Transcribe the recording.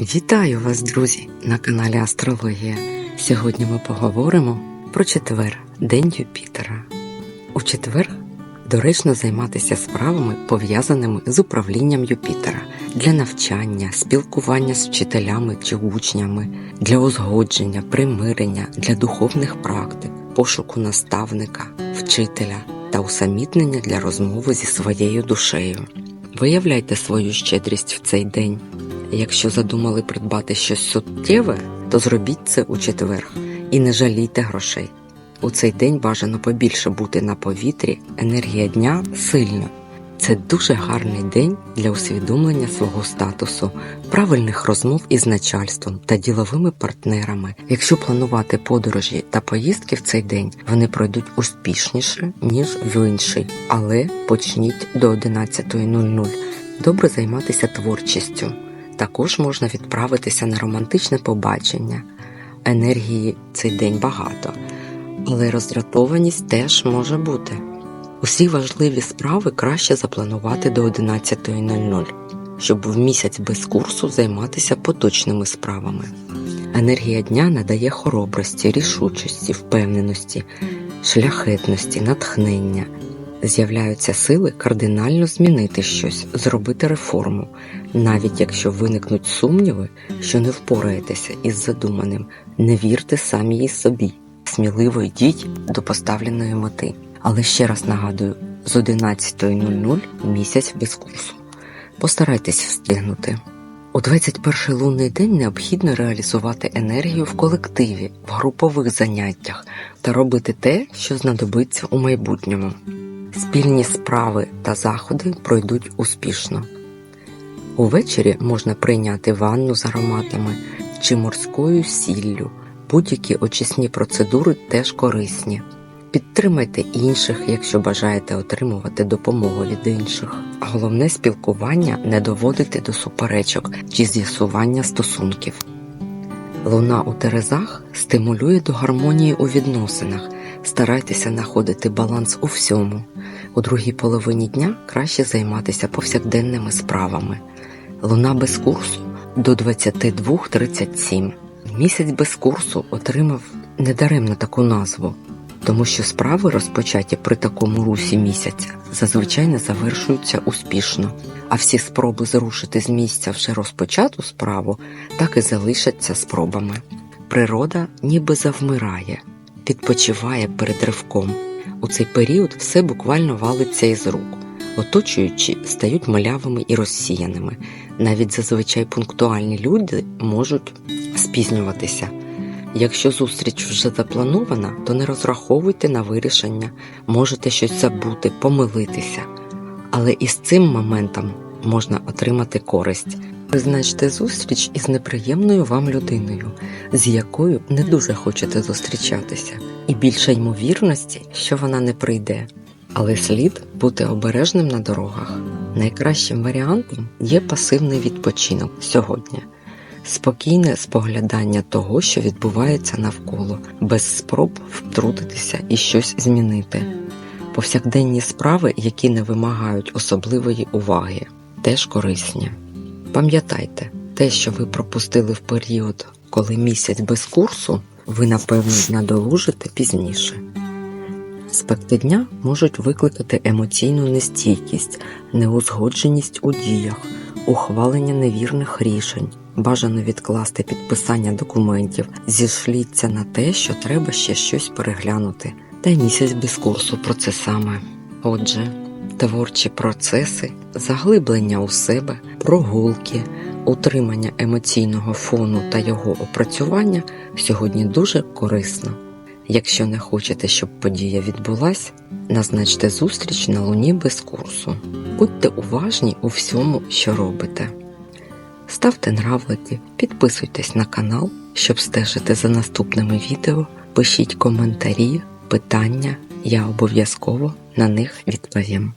Вітаю вас, друзі, на каналі Астрологія. Сьогодні ми поговоримо про четвер, День Юпітера. У четвер доречно займатися справами, пов'язаними з управлінням Юпітера для навчання, спілкування з вчителями чи учнями, для узгодження, примирення, для духовних практик, пошуку наставника, вчителя та усамітнення для розмови зі своєю душею. Виявляйте свою щедрість в цей день. Якщо задумали придбати щось суттєве, то зробіть це у четвер і не жалійте грошей. У цей день бажано побільше бути на повітрі, енергія дня сильна. Це дуже гарний день для усвідомлення свого статусу, правильних розмов із начальством та діловими партнерами. Якщо планувати подорожі та поїздки в цей день, вони пройдуть успішніше, ніж в інший, але почніть до 11.00. Добре займатися творчістю. Також можна відправитися на романтичне побачення. Енергії цей день багато, але роздратованість теж може бути. Усі важливі справи краще запланувати до 11.00, щоб в місяць без курсу займатися поточними справами. Енергія дня надає хоробрості, рішучості, впевненості, шляхетності, натхнення. З'являються сили кардинально змінити щось, зробити реформу, навіть якщо виникнуть сумніви, що не впораєтеся із задуманим, не вірте самі собі, сміливо йдіть до поставленої мети. Але ще раз нагадую, з 11.00 місяць без курсу. Постарайтесь встигнути. У 21-й лунний день необхідно реалізувати енергію в колективі, в групових заняттях та робити те, що знадобиться у майбутньому. Спільні справи та заходи пройдуть успішно. Увечері можна прийняти ванну з ароматами чи морською сіллю. Будь-які очисні процедури теж корисні. Підтримайте інших, якщо бажаєте отримувати допомогу від інших. Головне спілкування не доводити до суперечок чи з'ясування стосунків. Луна у Терезах стимулює до гармонії у відносинах. Старайтеся знаходити баланс у всьому. У другій половині дня краще займатися повсякденними справами. Луна без курсу до 22.37. Місяць без курсу отримав недаремно таку назву, тому що справи, розпочаті при такому русі місяця, зазвичай не завершуються успішно, а всі спроби зрушити з місця вже розпочату справу так і залишаться спробами. Природа ніби завмирає, відпочиває перед ривком. У цей період все буквально валиться із рук. Оточуючі стають малявими і розсіяними. Навіть зазвичай пунктуальні люди можуть спізнюватися. Якщо зустріч вже запланована, то не розраховуйте на вирішення, можете щось забути, помилитися. Але із цим моментом можна отримати користь. Призначте зустріч із неприємною вам людиною, з якою не дуже хочете зустрічатися, і більше ймовірності, що вона не прийде. Але слід бути обережним на дорогах. Найкращим варіантом є пасивний відпочинок сьогодні, спокійне споглядання того, що відбувається навколо, без спроб втрутитися і щось змінити. Повсякденні справи, які не вимагають особливої уваги, теж корисні. Пам'ятайте, те, що ви пропустили в період, коли місяць без курсу, ви напевно надолужите пізніше. Аспекти дня можуть викликати емоційну нестійкість, неузгодженість у діях, ухвалення невірних рішень, бажано відкласти підписання документів, зішліться на те, що треба ще щось переглянути, та й місяць без курсу про це саме. Отже, творчі процеси, заглиблення у себе, прогулки, утримання емоційного фону та його опрацювання сьогодні дуже корисно. Якщо не хочете, щоб подія відбулась, назначте зустріч на луні без курсу. Будьте уважні у всьому, що робите. Ставте нравлики, підписуйтесь на канал, щоб стежити за наступними відео, пишіть коментарі, питання, я обов'язково на них відповім.